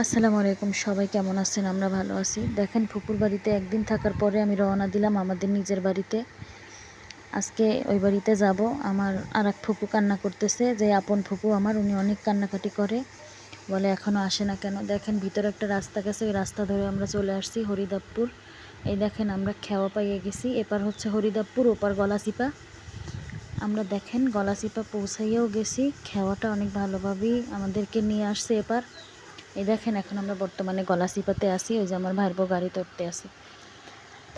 আসসালামু আলাইকুম, সবাই কেমন আছেন? আমরা ভালো আছি। দেখেন, ফুপুর বাড়িতে একদিন থাকার পরে আমি রওনা দিলাম আমাদের নিজের বাড়িতে। আজকে ওই বাড়িতে যাব। আমার আর এক ফুপু কান্না করতেছে যে, আপন ফুপু আমার, উনি অনেক কান্নাকাটি করে। বলে এখনও আসে না কেন? দেখেন, ভিতরে একটা রাস্তা গেছে, ওই রাস্তা ধরে আমরা চলে আসছি হরিদাবপুর এই দেখেন, আমরা খেওয়া পাইয়ে গেছি। এপার হচ্ছে হরিদাবপুর ওপার গলাচিপা। আমরা দেখেন, গলাচিপা পৌঁছাইয়াও গেছি। খেওয়াটা অনেক ভালোভাবেই আমাদেরকে নিয়ে আসছে এপার। এই দেখেন, এখন আমরা বর্তমানে গলাচিপাতে আসি ওই যে আমার ভাইয়ের গাড়ি ধরতে আসি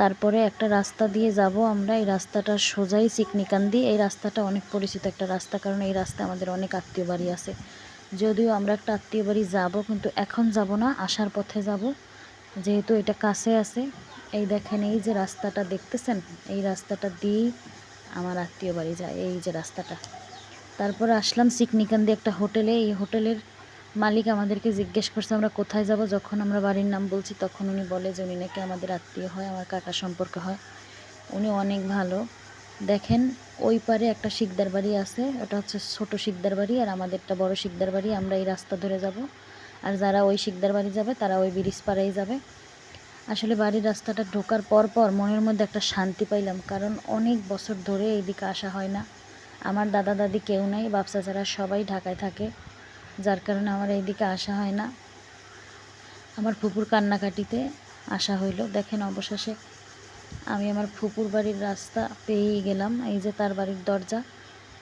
তারপরে একটা রাস্তা দিয়ে যাব আমরা, এই রাস্তাটা সোজাই চিকনিকান্দি। এই রাস্তাটা অনেক পরিচিত একটা রাস্তা, কারণ এই রাস্তা আমাদের অনেক আত্মীয় বাড়ি আছে। যদিও আমরা একটা আত্মীয় বাড়ি যাব, কিন্তু এখন যাব না, আসার পথে যাব। যেহেতু এটা কাছে আছে, এই দেখেন, এই যে রাস্তাটা দেখতেছেন? এই রাস্তাটা দিয়েই আমার আত্মীয় বাড়ি যায়, এই যে রাস্তাটা। তারপর আসলাম চিকনিকান্দি একটা হোটেলে, এই হোটেলের মালিক আমাদেরকে জিজ্ঞেস করছে, আমরা কোথায় যাব? যখন আমরা বাড়ির নাম বলছি, তখন উনি বলে যে, উনি নাকি আমাদের আত্মীয় হয়, আমার কাকা সম্পর্ক হয়। উনি অনেক ভালো। দেখেন, ওই পারে একটা শিকদার বাড়ি আছে, ওটা হচ্ছে ছোট শিকদার বাড়ি, আর আমাদেরটা বড় শিকদার বাড়ি, আমরা এই রাস্তা ধরে যাব। আর যারা ওই শিকদার বাড়ি যাবে, তারা ওই ব্রিজ পাড়াই যাবে। আসলে বাড়ির রাস্তাটা ঢোকার পর পর মনের মধ্যে একটা শান্তি পাইলাম, কারণ অনেক বছর ধরে এইদিকে আসা হয় না। আমার দাদা দাদি কেউ নাই বাপসা যারা সবাই ঢাকায় থাকে। যার কারণে আমার এইদিকে আসা হয় না। আমার ফুপুর কান্নাকাটিতে আসা হইল। দেখেন অবশেষে আমি আমার ফুপুর বাড়ির রাস্তা পেয়েই গেলাম। এই যে তার বাড়ির দরজা,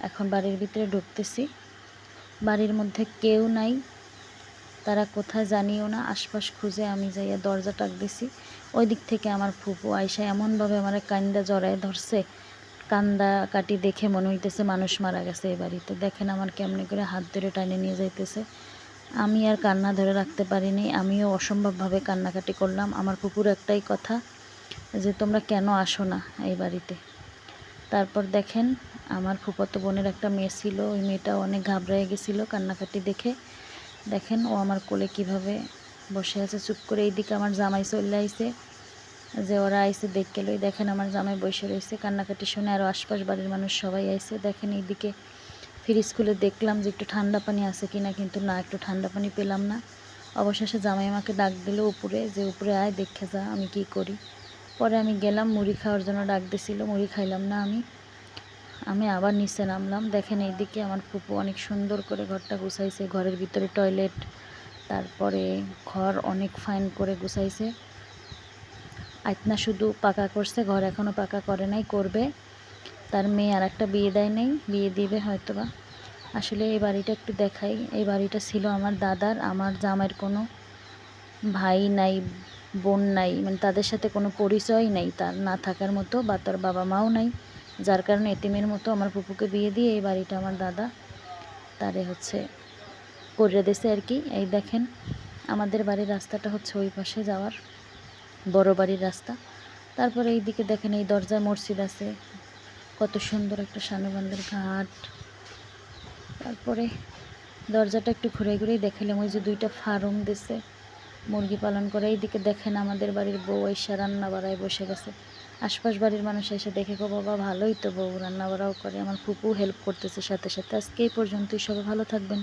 এখন বাড়ির ভিতরে ঢুকতেছি। বাড়ির মধ্যে কেউ নাই, তারা কোথায় জানিও না। আশপাশ খুঁজে আমি যাইয়া দরজা টাক দিছি। ওই দিক থেকে আমার ফুপু আয়সা এমনভাবে আমার কান্দা জড়ায় ধরছে কান্দা কাটি দেখে মনে হইতেছে মানুষ মারা গেছে এই বাড়িতে। দেখেন আমার কেমনে করে হাত ধরে টানে নিয়ে যাইতেছে। আমি আর কান্না ধরে রাখতে পারিনি, আমিও অসম্ভবভাবে কান্নাকাটি করলাম। আমার কুকুর একটাই কথা যে, তোমরা কেন আসো না এই বাড়িতে? তারপর দেখেন আমার ফুপতো বোনের একটা মেয়ে ছিল, ওই মেয়েটা অনেক ঘাবড়ায় গেছিল কান্নাকাটি দেখে। দেখেন ও আমার কোলে কীভাবে বসে আছে। চুপ করে এইদিকে আমার জামাই চলে আইছে। যে ওরা আইসে দেখে লই। দেখেন আমার জামাই বসে রয়েছে, কান্নাকাটি শুনে আরও আশপাশ বাড়ির মানুষ সবাই আইসে। দেখেন এইদিকে ফ্রিজ খুলে দেখলাম যে একটু ঠান্ডা পানি আছে কিনা, কিন্তু না, একটু ঠান্ডা পানি পেলাম না। অবশেষে জামাই আমাকে ডাক দিল উপরে, যে উপরে আয়, দেখে যা, আমি কি করি। পরে আমি গেলাম, মুড়ি খাওয়ার জন্য ডাক দিছিল, মুড়ি খাইলাম না আমি। আমি আবার নিচে নামলাম। দেখেন এইদিকে আমার ফুপু অনেক সুন্দর করে ঘরটা গুছাইছে, ঘরের ভিতরে টয়লেট, তারপরে ঘর অনেক ফাইন করে গুছাইছে। আইতনা শুধু পাকা করছে, ঘর এখনও পাকা করে নাই, করবে। তার মেয়ে আর একটা বিয়ে দেয় নাই, বিয়ে দিবে হয়তো বা আসলে এই বাড়িটা একটু দেখাই। এই বাড়িটা ছিল আমার দাদার, আমার জামাইয়ের কোনো ভাই নাই, বোন নাই মানে তাদের সাথে কোনো পরিচয় নাই তার, না থাকার মতো বা তার বাবা মাও নাই। যার কারণে এতিমের মতো আমার পুপুকে বিয়ে দিয়ে এই বাড়িটা আমার দাদা, তারে হচ্ছে করে দিয়েছে আর কি। এই দেখেন, আমাদের বাড়ির রাস্তাটা হচ্ছে ওই পাশে যাওয়ার। বড় বাড়ির রাস্তা। তারপরে এই দিকে দেখেন এই দরজায় মসজিদ আছে। কত সুন্দর একটা শানুবান্ধের ঘাট। তারপরে দরজাটা একটু ঘুরে ঘুরেই দেখালাম ওই যে দুইটা ফার্ম দিছে, মুরগি পালন করে। এইদিকে দেখেন আমাদের বাড়ির বউ এসে রান্না বাড়ায় বসে গেছে। আশপাশ বাড়ির মানুষ এসে দেখে গো বাবা, ভালোই তো বউ রান্না বাড়াও করে। আমার ফুপু হেল্প করতেছে সাথে সাথে। আজকে এই পর্যন্তই, সবাই ভালো থাকবেন।